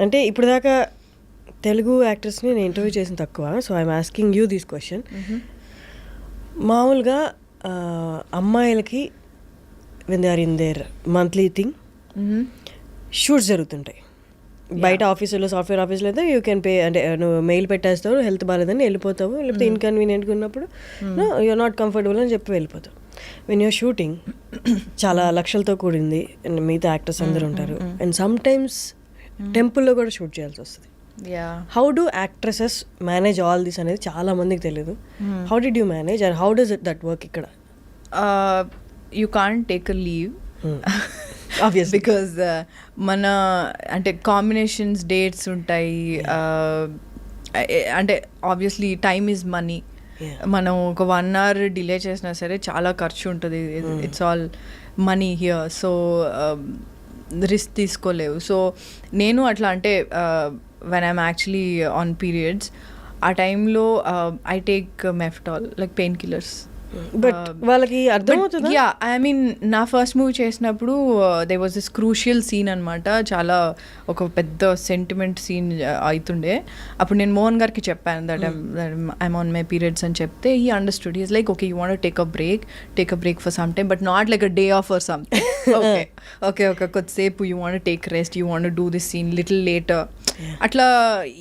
అంటే ఇప్పుడు దాకా తెలుగు యాక్టర్స్ని నేను ఇంటర్వ్యూ చేసిన తక్కువ so I'm asking you this question మామూలుగా అమ్మాయిలకి when they are in their monthly thing shoots జరుగుతుంటాయి. బయట ఆఫీసులో సాఫ్ట్వేర్ ఆఫీస్లో అయితే యూ కెన్ పే అంటే నువ్వు మెయిల్ పెట్టేస్తావు హెల్త్ బాగాలేదని వెళ్ళిపోతావు లేకపోతే ఇన్కన్వీనియంట్గా ఉన్నప్పుడు యూఆర్ నాట్ కంఫర్టబుల్ అని చెప్పి వెళ్ళిపోతావు. వెన్ యూర్ షూటింగ్ చాలా లక్షలతో కూడింది. And మిగతా యాక్టర్స్ అందరూ ఉంటారు. అండ్ సమ్ టైమ్స్ టెంపుల్లో కూడా షూట్ చేయాల్సి వస్తుంది. How do actresses manage all this అనేది చాలా మందికి తెలియదు how did you manage and how does it that work ఇక్కడ? You can't take a leave. Because uh, మన అంటే కాంబినేషన్స్ డేట్స్ ఉంటాయి. Uh, అంటే ఆబ్వియస్లీ టైమ్ ఈజ్ మనీ. మనం ఒక వన్ అవర్ డిలే చేసినా సరే చాలా ఖర్చు ఉంటుంది. It's all money here so risk తీసుకోలేవు. So నేను అట్లా అంటే when I'm actually on periods ఆ టైంలో I take Meftal like pain killers but వాళ్ళకి అర్థమవుతుందా? యా ఐ మీన్ నా ఫస్ట్ మూవీ చేసినప్పుడు they was this crucial scene అనమాట చాలా ఒక పెద్ద సెంటిమెంట్ సీన్ అవుతుండే అప్పుడు నేను మోహన్ గారికి చెప్పాను that I'm on my periods అని చెప్తే ఈ understood is like okay you want take a break take a break for some time but not like a day off for something okay okay okay కొద్దిసేపు you want take rest you want do this scene little later అట్లా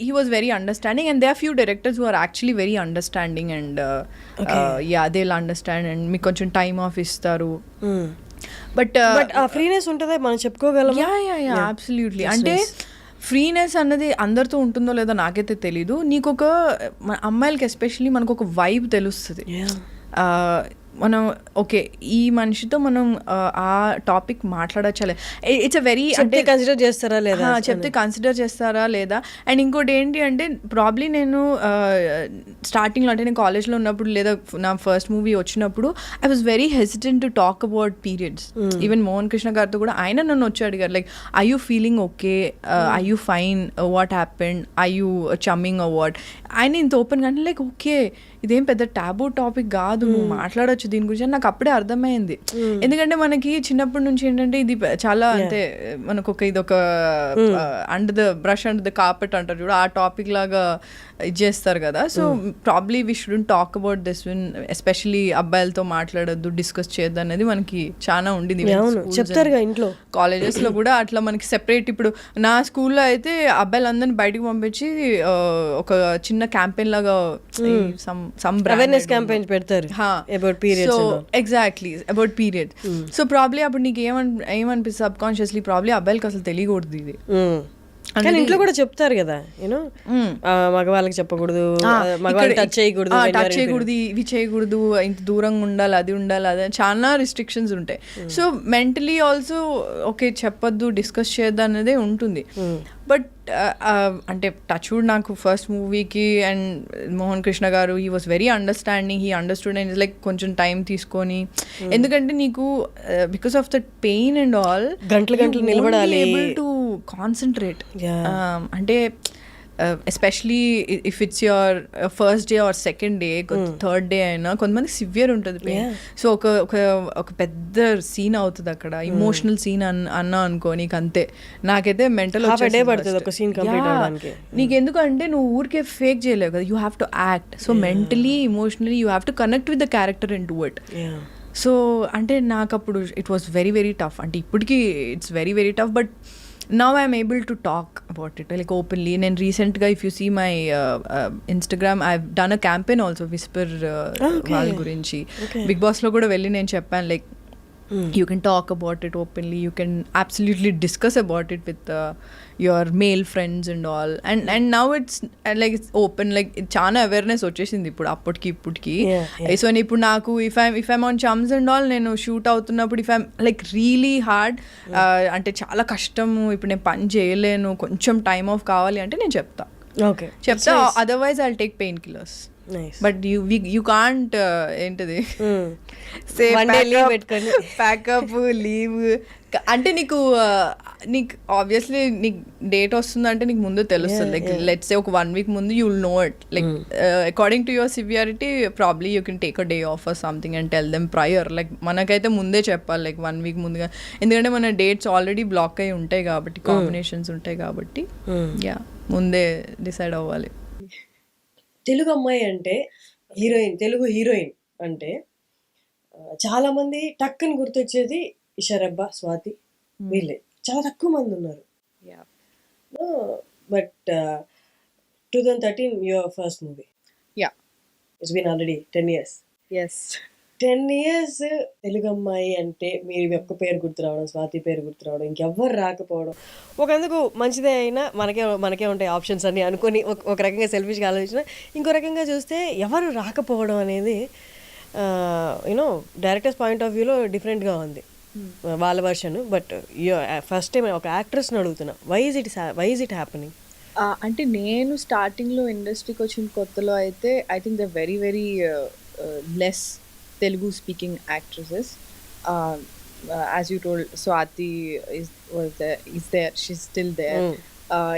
he was very understanding and they are few directors who are actually very understanding and yeah they understand and మీకు కొంచెం time off ఇస్తారు but but ఆ freeness ఉంటుందా మనం చెప్పుకోగలం yeah yeah yeah absolutely అంటే freeness అన్నది అందరితో ఉంటుందో లేదో నాకైతే తెలీదు నీకు ఒక మన అమ్మాయిలకి ఎస్పెషల్లీ మనకు ఒక వైబ్ తెలుస్తుంది మనం ఓకే ఈ మనిషితో మనం ఆ, టాపిక్ మాట్లాడచ్చలే ఇట్స్ అ వెరీ అంటే కన్సిడర్ చేస్తారా లేదా? చెప్తే కన్సిడర్ చేస్తారా లేదా? అండ్ ఇంకోటి ఏంటి అంటే ప్రాబ్లీ నేను స్టార్టింగ్లో అంటే నేను కాలేజ్లో ఉన్నప్పుడు లేదా నా ఫస్ట్ మూవీ వచ్చినప్పుడు I was very hesitant to talk about periods even Mohan Krishna గారితో కూడా ఆయన నన్ను వచ్చి అడిగారు like I you feeling okay I you fine what happened I you chumming award ఆయన ఇంత ఓపెన్ కానీ లైక్ ఓకే ఇదేం పెద్ద టాబూ టాపిక్ కాదు నువ్వు మాట్లాడొచ్చు దీని గురించి నాకు అప్పుడే అర్థమైంది. ఎందుకంటే మనకి చిన్నప్పటి నుంచి ఏంటంటే ఇది చాలా అంటే మనకు ఒక ఇది ఒక under the brush under the carpet అంటారు చూడు ఆ టాపిక్ లాగా ఇది చేస్తారు కదా. So probably we shouldn't talk about this when especially అబ్బాయిలతో మాట్లాడొద్దు డిస్కస్ చేయొద్దు అనేది మనకి చాలా ఉండింది అవును. చెప్తారుగా ఇంట్లో. కాలేజెస్లో కూడా అట్లా మనకి సెపరేట్ ఇప్పుడు నా స్కూల్లో అయితే అబ్బాయిలందరిని బయటికి పంపించి ఒక చిన్న క్యాంపెయిన్ లాగా సమ్ సమ్ అవేర్నెస్ క్యాంపెయిన్ పెడతారు about periods so exactly about period so probably అప్పుడు నీకు ఏమన్ ఏమనిపిస్తుంది సబ్ కాన్షియస్లీ ప్రాబ్లీ అబ్బాయిలకి అసలు తెలియకూడదు ఇది. కానీ ఇంట్లో కూడా చెప్తారు కదా యూనో మగవాళ్ళకి చెప్పకూడదు మగవాళ్ళకి టచ్ చేయకూడదు టచ్ చేయకూడదు ఇవి చేయకూడదు ఇంత దూరంగా ఉండాలి అది ఉండాలి అదే చాలా రిస్ట్రిక్షన్స్ ఉంటాయి. సో మెంటలీ ఆల్సో ఓకే చెప్పొద్దు డిస్కస్ చేయొద్దు అనేదే ఉంటుంది. బట్ అంటే టచ్ నాకు ఫస్ట్ మూవీకి and Mohan Krishna garu he was very understanding he understood and like కొంచెం టైం తీసుకొని. ఎందుకంటే నీకు because of that pain and all గంటలు గంటలు నిలబడాలి. To concentrate Yeah. అంటే especially if it's your first day or second day third day అయినా కొంతమంది సివియర్ ఉంటుంది సో ఒక ఒక ఒక పెద్ద సీన్ అవుతుంది అక్కడ. ఇమోషనల్ సీన్ అన్ అన్నా అనుకో నీకు అంతే నాకైతే మెంటల్. నీకు ఎందుకంటే నువ్వు ఊరికే ఫేక్ చేయలేవు కదా. You have to act so mentally emotionally you have to connect with the character into it. So అంటే నాకు అప్పుడు it was very very tough అంటే ఇప్పటికీ it's very very tough but now I'm able to talk about it like openly నేను రీసెంట్గా if you see my Instagram I done a campaign also whisper వాళ్ళ గురించి. Big బాస్లో కూడా వెళ్ళి నేను చెప్పాను like you can talk about it openly you can absolutely discuss about it with your male friends and all and and now it's like it's open like చాలా awareness వచ్చేసింది ఇప్పుడు అప్పటికి ఇప్పటికి. సో ఇప్పుడు నాకు if I'm if I'm on chums and all నేను shoot అవుతున్నప్పుడు if I'm like really hard అంటే చాలా కష్టము ఇప్పుడు నేను పని చేయలేను కొంచెం టైం ఆఫ్ కావాలి అంటే నేను చెప్తా ఓకే చెప్తా otherwise I take pain killers but you you can't ఏంటిది? Leave పెట్టుకొని. ప్యాకప్ లీవ్ అంటే నీకు ఆ, నీకు ఆబ్వియస్లీ నీకు డేట్ వస్తుందంటే నీకు ముందు తెలుస్తుంది. లైక్ లెట్స్ ఒక వన్ వీక్ ముందు you will know it like according to your severity probably you can take a day off or something and tell them prior like మనకైతే ముందే చెప్పాలి. లైక్ వన్ వీక్ ముందుగా. ఎందుకంటే మన డేట్స్ ఆల్రెడీ బ్లాక్ అయి ఉంటాయి కాబట్టి కాంబినేషన్స్ ఉంటాయి కాబట్టి. యా ముందే డిసైడ్ అవ్వాలి. తెలుగు అమ్మాయి అంటే హీరోయిన్ తెలుగు హీరోయిన్ అంటే ఆ, చాలా మంది టక్కని గుర్తొచ్చేది ఇషరబ్బ స్వాతి వీళ్ళే. చాలా తక్కువ మంది ఉన్నారు. But two thousand thirteen your first movie. Yeah it's been already ten years yes ten years Telugu అమ్మాయి అంటే మీరు ఒక్క పేరు గుర్తు రావడం స్వాతి పేరు గుర్తు రావడం ఇంకెవ్వరు రాకపోవడం. ఒకందుకు మంచిదే అయినా మనకే మనకే ఉంటాయి ఆప్షన్స్ అన్ని అనుకొని ఒక- రకంగా సెల్ఫిష్గా ఆలోచించిన ఇంకో రకంగా చూస్తే ఎవరు రాకపోవడం అనేది యూనో డైరెక్టర్స్ పాయింట్ ఆఫ్ వ్యూలో డిఫరెంట్గా ఉంది. వాళ్ళ వర్షన్ బట్ ఫస్ట్ టైం ఒక యాక్ట్రెస్ని అడుగుతున్నా why is it why is it happening అంటే నేను స్టార్టింగ్లో ఇండస్ట్రీకి వచ్చిన కొత్తలో అయితే I think the very very less Telugu speaking actresses. As you told Swathi is is there she still there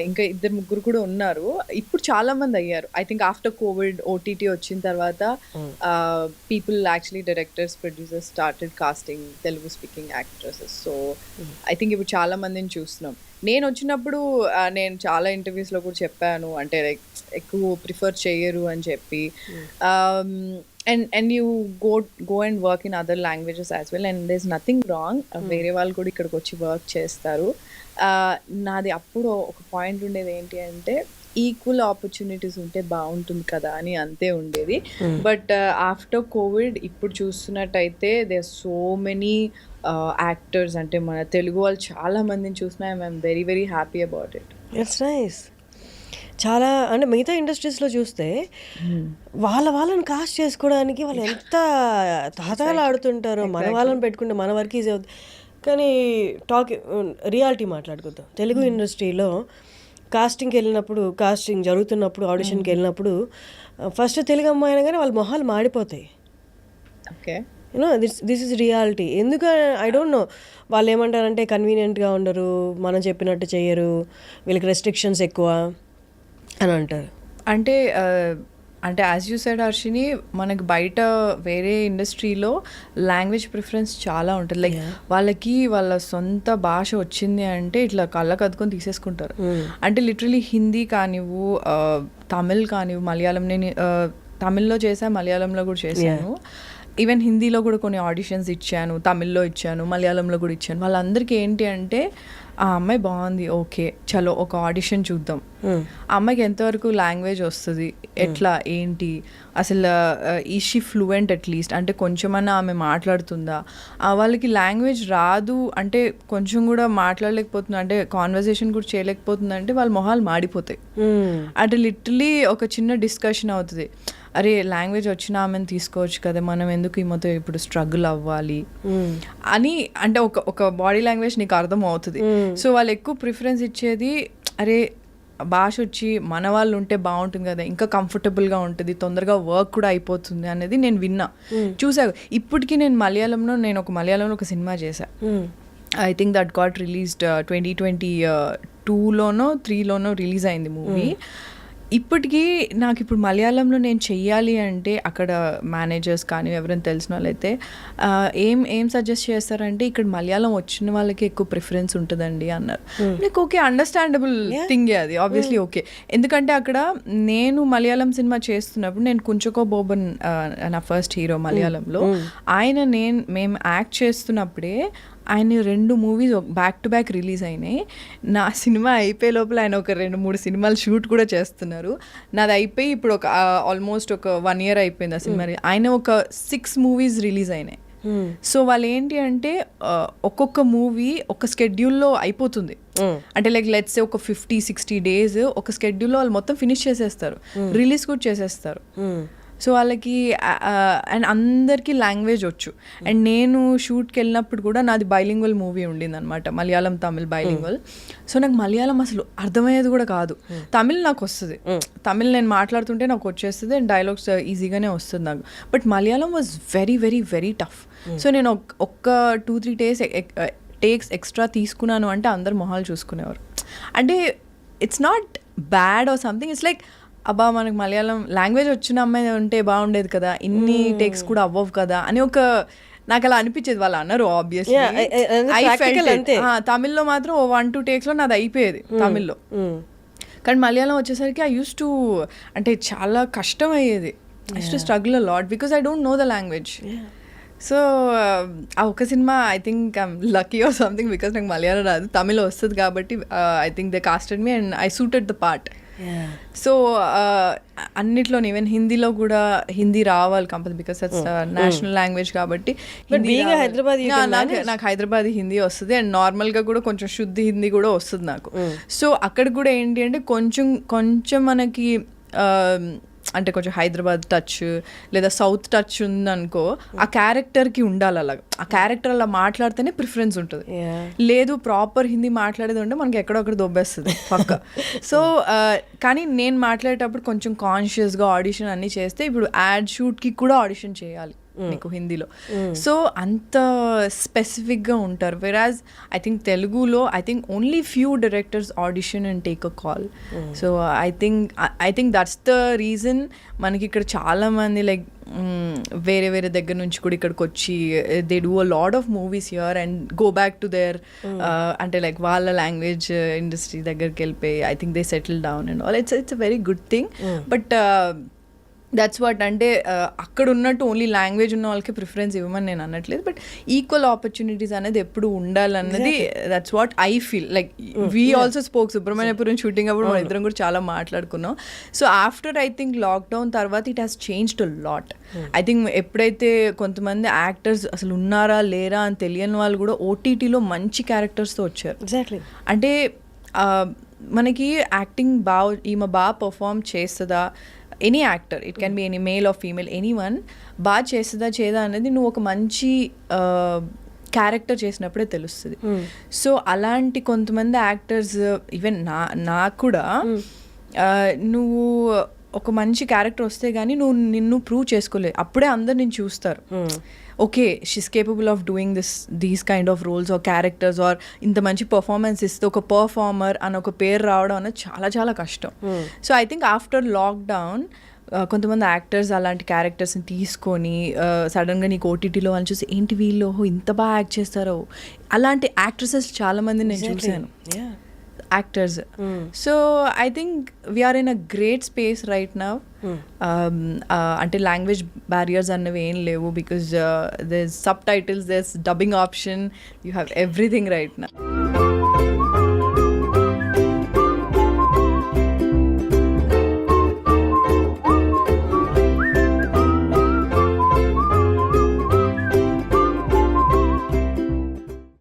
ఇంకా ఇద్దరు ముగ్గురు కూడా ఉన్నారు. ఇప్పుడు చాలా మంది అయ్యారు. I think after covid OTT వచ్చిన తర్వాత people actually directors producers started casting Telugu speaking actresses so I think ఇప్పుడు చాలా మందిని చూస్తున్నాం. నేను వచ్చినప్పుడు నేను చాలా ఇంటర్వ్యూస్లో కూడా చెప్పాను. అంటే లైక్ ఎక్కువ ప్రిఫర్ చేయరు అని చెప్పి. And and you go go and work in other languages as well and there's nothing wrong వేరే వాళ్ళు కూడా ఇక్కడికి వచ్చి వర్క్ చేస్తారు. నాది అప్పుడు ఒక పాయింట్ ఉండేది ఏంటి అంటే ఈక్వల్ ఆపర్చునిటీస్ ఉంటే బాగుంటుంది కదా అని అంతే ఉండేది. బట్ ఆఫ్టర్ కోవిడ్ ఇప్పుడు చూస్తున్నట్టయితే దే సో మెనీ యాక్టర్స్ అంటే మన తెలుగు వాళ్ళు చాలా మందిని చూసినా I'm very very happy about it it's nice చాలా అంటే మిగతా ఇండస్ట్రీస్లో చూస్తే వాళ్ళ వాళ్ళని కాస్ట్ చేసుకోవడానికి వాళ్ళు ఎంత తాతాలు ఆడుతుంటారో మన వాళ్ళని పెట్టుకుంటే మన వర్క్ ఈజీ అవుతుంది. కానీ టాక్ రియాలిటీ మాట్లాడుకుందాం. తెలుగు ఇండస్ట్రీలో కాస్టింగ్కి వెళ్ళినప్పుడు కాస్టింగ్ జరుగుతున్నప్పుడు ఆడిషన్కి వెళ్ళినప్పుడు ఫస్ట్ తెలుగు అమ్మాయి అనగానే వాళ్ళ మొహాలు మాడిపోతాయి. Okay you know this this is reality ఎందుకు ఐ డోంట్ నో వాళ్ళు ఏమంటారంటే కన్వీనియంట్గా ఉండరు మనం చెప్పినట్టు చేయరు వీళ్ళకి రెస్ట్రిక్షన్స్ ఎక్కువ. అని అంటారు. అంటే అంటే యాజ్ యూ సైడ్ హర్షిని మనకి బయట వేరే ఇండస్ట్రీలో లాంగ్వేజ్ ప్రిఫరెన్స్ చాలా ఉంటుంది. లైక్ వాళ్ళకి వాళ్ళ సొంత భాష వచ్చింది అంటే ఇట్లా కళ్ళకు అద్దుకొని తీసేసుకుంటారు. అంటే లిటరలీ హిందీ కానివ్వు తమిళ్ కానివ్వు మలయాళం నేను తమిళ్ళో చేశా మలయాళంలో కూడా చేశాను. ఈవెన్ హిందీలో కూడా కొన్ని ఆడిషన్స్ ఇచ్చాను తమిళ్ళో ఇచ్చాను మలయాళంలో కూడా ఇచ్చాను. వాళ్ళందరికీ ఏంటి అంటే ఆ అమ్మాయి బాగుంది ఓకే చలో ఒక ఆడిషన్ చూద్దాం. ఆ అమ్మాయికి ఎంతవరకు లాంగ్వేజ్ వస్తుంది ఎట్లా ఏంటి? అసలు ఈ షీ ఫ్లూయెంట్ అట్లీస్ట్ అంటే కొంచెమన్నా ఆమె మాట్లాడుతుందా? ఆ వాళ్ళకి లాంగ్వేజ్ రాదు అంటే కొంచెం కూడా మాట్లాడలేకపోతుంది? అంటే కాన్వర్జేషన్ కూడా చేయలేకపోతుంది? అంటే వాళ్ళ మొహాలు మాడిపోతాయి. అంటే లిటరలీ ఒక చిన్న డిస్కషన్ అవుతుంది. అరే లాంగ్వేజ్ వచ్చిన ఆమెను తీసుకోవచ్చు కదా మనం ఎందుకు ఈ మొత్తం ఇప్పుడు స్ట్రగుల్ అవ్వాలి? అని అంటే ఒక ఒక బాడీ లాంగ్వేజ్ నీకు అర్థం అవుతుంది. సో వాళ్ళు ఎక్కువ ప్రిఫరెన్స్ ఇచ్చేది అరే భాష వచ్చి మన వాళ్ళు ఉంటే బాగుంటుంది కదా ఇంకా కంఫర్టబుల్గా ఉంటుంది తొందరగా వర్క్ కూడా అయిపోతుంది అనేది నేను విన్నా. చూసా ఇప్పటికీ నేను మలయాళంలో నేను ఒక మలయాళంలో ఒక సినిమా చేశా. I think that got released twenty twenty టూలోనో త్రీలోనో రిలీజ్ అయింది మూవీ ఇప్పటికీ నాకు ఇప్పుడు మలయాళంలో నేను చెయ్యాలి అంటే అక్కడ మేనేజర్స్ కానీ ఎవరైనా తెలిసిన వాళ్ళైతే ఏం ఏం సజెస్ట్ చేస్తారంటే ఇక్కడ మలయాళం వచ్చిన వాళ్ళకి ఎక్కువ ప్రిఫరెన్స్ ఉంటుందండి అన్నారు. నాకు ఓకే అండర్స్టాండబుల్ థింగ్ అది ఆబ్వియస్లీ ఓకే ఎందుకంటే అక్కడ నేను మలయాళం సినిమా చేస్తున్నప్పుడు నేను కుంచకో బోబన్ నా ఫస్ట్ హీరో మలయాళంలో. ఆయన నేను మేము యాక్ట్ చేస్తున్నప్పుడే ఆయన రెండు movies back to back release అయినాయి. నా సినిమా అయిపోయే లోపల ఆయన ఒక రెండు మూడు సినిమాలు షూట్ కూడా చేస్తున్నారు. నాది అయిపోయి ఇప్పుడు ఒక ఆల్మోస్ట్ ఒక వన్ ఇయర్ అయిపోయింది ఆ సినిమా ఆయన ఒక సిక్స్ మూవీస్ రిలీజ్ అయినాయి. సో వాళ్ళు ఏంటి అంటే ఒక్కొక్క మూవీ ఒక స్కెడ్యూల్లో అయిపోతుంది. అంటే లైక్ లెట్స్ ఒక ఫిఫ్టీ సిక్స్టీ డేస్ ఒక స్కెడ్యూల్లో వాళ్ళు మొత్తం ఫినిష్ చేసేస్తారు. రిలీజ్ కూడా చేసేస్తారు. సో వాళ్ళకి అండ్ అందరికీ లాంగ్వేజ్ వచ్చు. అండ్ నేను షూట్కి వెళ్ళినప్పుడు కూడా నాది బైలింగ్వల్ మూవీ ఉండింది అనమాట మలయాళం తమిళ్ బైలింగ్వల్. సో నాకు మలయాళం అసలు అర్థమయ్యేది కూడా కాదు. తమిళ్ నాకు వస్తుంది. తమిళ్ నేను మాట్లాడుతుంటే నాకు వచ్చేస్తుంది అండ్ డైలాగ్స్ ఈజీగానే వస్తుంది నాకు. But Malayalam was very very very tough. So నేను ఒక్క two three days takes extra తీసుకున్నాను అంటే అందరు మొహాలు చూసుకునేవారు. అంటే it's not bad or something. It's like అబ్బా మనకు మలయాళం లాంగ్వేజ్ వచ్చిన అమ్మాయి ఉంటే బాగుండేది కదా ఇన్ని టేక్స్ కూడా అవ్వవు కదా అని ఒక నాకు అలా అనిపించేది వాళ్ళు అన్నారు ఆబ్వియస్లీ. తమిళ్ళో మాత్రం ఓ వన్ టూ టేక్స్లో నాది అయిపోయేది తమిళ్ళో. Mm. కానీ మలయాళం వచ్చేసరికి ఐ యూస్ టు అంటే చాలా కష్టం అయ్యేది I to struggle lot because I don't know the language so ఆ ఒక cinema I think I'm lucky or something because నాకు మలయాళం రాదు తమిళ వస్తుంది కాబట్టి I think they casted me and I suited the part. So అన్నిట్లో ఈవెన్ హిందీలో కూడా హిందీ రావాలి compulsory because that's national language కాబట్టి But హిందీ being a రావాలి. Hyderabadi, you Yeah, can నాకు. నాకు హైదరాబాద్ హిందీ వస్తుంది అండ్ నార్మల్గా కూడా కొంచెం శుద్ధి హిందీ కూడా వస్తుంది నాకు. సో అక్కడ కూడా ఏంటి అంటే కొంచెం కొంచెం మనకి ఆ, అంటే కొంచెం హైదరాబాద్ టచ్ లేదా సౌత్ టచ్ ఉందనుకో ఆ క్యారెక్టర్కి ఉండాలి అలాగా. ఆ క్యారెక్టర్ అలా మాట్లాడితేనే ప్రిఫరెన్స్ ఉంటుంది. లేదు ప్రాపర్ హిందీ మాట్లాడేది ఉంటే మనకి ఎక్కడొక్కడ దొబ్బేస్తుంది పక్క. సో కానీ నేను మాట్లాడేటప్పుడు కొంచెం కాన్షియస్గా ఆడిషన్ అన్నీ చేస్తే ఇప్పుడు యాడ్ షూట్కి కూడా ఆడిషన్ చేయాలి. నీకు హిందీలో. సో అంత స్పెసిఫిక్గా ఉంటారు. వెరాజ్ ఐ థింక్ తెలుగులో I think only few directors audition and take a call so I think I think that's the reason మనకి ఇక్కడ చాలా మంది లైక్ వేరే వేరే దగ్గర నుంచి కూడా ఇక్కడికి వచ్చి they do a lot of movies here and go back to there అంటే లైక్ వాళ్ళ లాంగ్వేజ్ ఇండస్ట్రీ దగ్గరికి వెళ్ళిపోయి I think they settle down and all it's it's a very good thing but that's what అంటే uh, అక్కడ ఉన్నట్టు only language ఉన్న వాళ్ళకి preference ఇవ్వమని నేను అనట్లేదు. బట్ ఈక్వల్ ఆపర్చునిటీస్ అనేది ఎప్పుడు ఉండాలన్నది that's what I feel like we also spoke Subramaniapuram shooting అప్పుడు మన ఇద్దరం కూడా చాలా మాట్లాడుకున్నాం. So after I think lockdown తర్వాత it has changed lot I think ఎప్పుడైతే కొంతమంది యాక్టర్స్ అసలు ఉన్నారా లేరా అని తెలియని వాళ్ళు కూడా ఓటీటీలో మంచి క్యారెక్టర్స్తో వచ్చారు. Exactly. అంటే ఆ, మనకి యాక్టింగ్ బాగా ఈమె బాగా పర్ఫామ్ చేస్తుందా? Any actor it can be any male or female any one బాగా చేస్తుందా చేయదా అనేది నువ్వు ఒక మంచి క్యారెక్టర్ చేసినప్పుడే తెలుస్తుంది. సో అలాంటి కొంతమంది యాక్టర్స్ ఈవెన్ నా నాకు కూడా ఆ, నువ్వు ఒక మంచి క్యారెక్టర్ వస్తే కానీ నువ్వు నిన్ను ప్రూవ్ చేసుకోలేదు అప్పుడే అందరు నేను చూస్తారు okay she's capable of doing this these kind of roles or characters or ఇంత మంచి పర్ఫార్మెన్స్ ఇస్తే ఒక పర్ఫార్మర్ అని ఒక పేరు రావడం అనేది చాలా చాలా కష్టం. So I think after lockdown కొంతమంది యాక్టర్స్ అలాంటి క్యారెక్టర్స్ని తీసుకొని సడన్గా నీకు ఓటీటీలో వాళ్ళని చూసి ఏంటి వీళ్ళు? ఇంత బాగా యాక్ట్ చేస్తారో? అలాంటి యాక్ట్రెసెస్ చాలా మంది నేను చూశాను. Yeah. Actors so I think we are in a great space right now అంటే లాంగ్వేజ్ బ్యారియర్స్ అన్నవి ఏం లేవు because these subtitles these dubbing option you have everything right నా